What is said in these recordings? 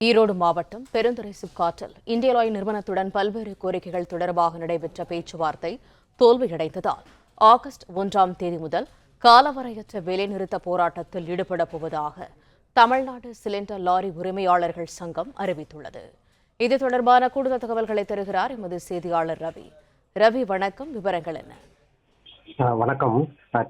ஈரோடு மாவட்டம் பெருந்துறை சிப்காட்டில் இந்தியலாய் நிறுவனத்துடன் பல்வேறு கோரிக்கைகள் தொடர்பாக நடைபெற்ற பேச்சுவார்த்தை தோல்வியடைந்ததால் ஆகஸ்ட் ஒன்றாம் தேதி முதல் காலவரையற்ற வேலைநிறுத்த போராட்டத்தில் ஈடுபடப் போவதாக தமிழ்நாடு சிலிண்டர் லாரி உரிமையாளர்கள் சங்கம் அறிவித்துள்ளது. இது தொடர்பான கூடுதல் தகவல்களை தருகிறார் எமது செய்தியாளர் ரவி. ரவி வணக்கம். விவரங்கள் என்ன? வணக்கம்.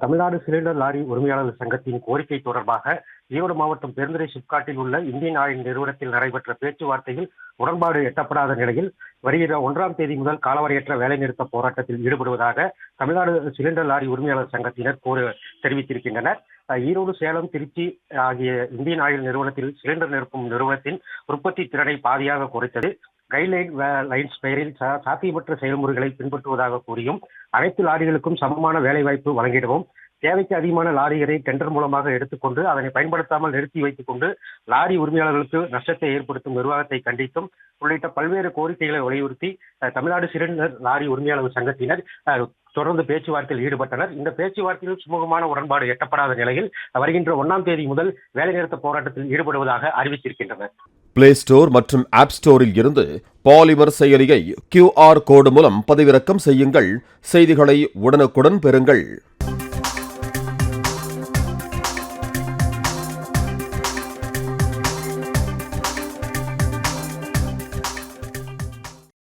தமிழ்நாடு சிலிண்டர் லாரி உரிமையாளர் சங்கத்தின் கோரிக்கை தொடர்பாக ஈரோடு மாவட்டம் பெருந்துறை சிப்காட்டில் உள்ள இந்தியன் ஆயில் நிறுவனத்தில் நடைபெற்ற பேச்சுவார்த்தையில் உடன்பாடு எட்டப்படாத நிலையில் வருகிற ஒன்றாம் தேதி முதல் காலவரையற்ற வேலைநிறுத்த போராட்டத்தில் ஈடுபடுவதாக தமிழ்நாடு சிலிண்டர் லாரி உரிமையாளர் சங்கத்தினர் கோரி தெரிவித்திருக்கின்றனர். ஈரோடு சேலம் திருச்சி ஆகிய இந்தியன் ஆயில் நிறுவனத்தில் சிலிண்டர் நிரப்பும் நிறுவனத்தின் உற்பத்தி திறனை பாதியாக குறைத்தது. கைட்லைன் லைன்ஸ் பெயரில் சாத்தியமற்ற செயல்முறைகளை பின்பற்றுவதாக கூறியும் அனைத்து லாரிகளுக்கும் சமமான வேலைவாய்ப்பு வழங்கிடவும் தேவைக்கு அதிகமான லாரிகளை டெண்டர் மூலமாக எடுத்துக்கொண்டு அதனை பயன்படுத்தாமல் நிறுத்தி வைத்துக் கொண்டு லாரி உரிமையாளர்களுக்கு நஷ்டத்தை ஏற்படுத்தும் நிர்வாகத்தை கண்டித்தும் உள்ளிட்ட பல்வேறு கோரிக்கைகளை வலியுறுத்தி தமிழ்நாடு சிறுநர் லாரி உரிமையாளர் சங்கத்தினர் தொடர்ந்து பேச்சுவார்த்தையில் ஈடுபட்டனர். இந்த பேச்சுவார்த்தையில் சுமூகமான உடன்பாடு எட்டப்படாத நிலையில் வருகின்ற ஒன்னாம் தேதி முதல் வேலைநிறுத்த போராட்டத்தில் ஈடுபடுவதாக அறிவித்திருக்கின்றனர். பிளே ஸ்டோர் மற்றும் ஆப் ஸ்டோரில் இருந்து பாலிமர் செயலியை கியூஆர் கோடு மூலம் பதிவிறக்கம் செய்யுங்கள். செய்திகளை உடனுக்குடன் பெறுங்கள்.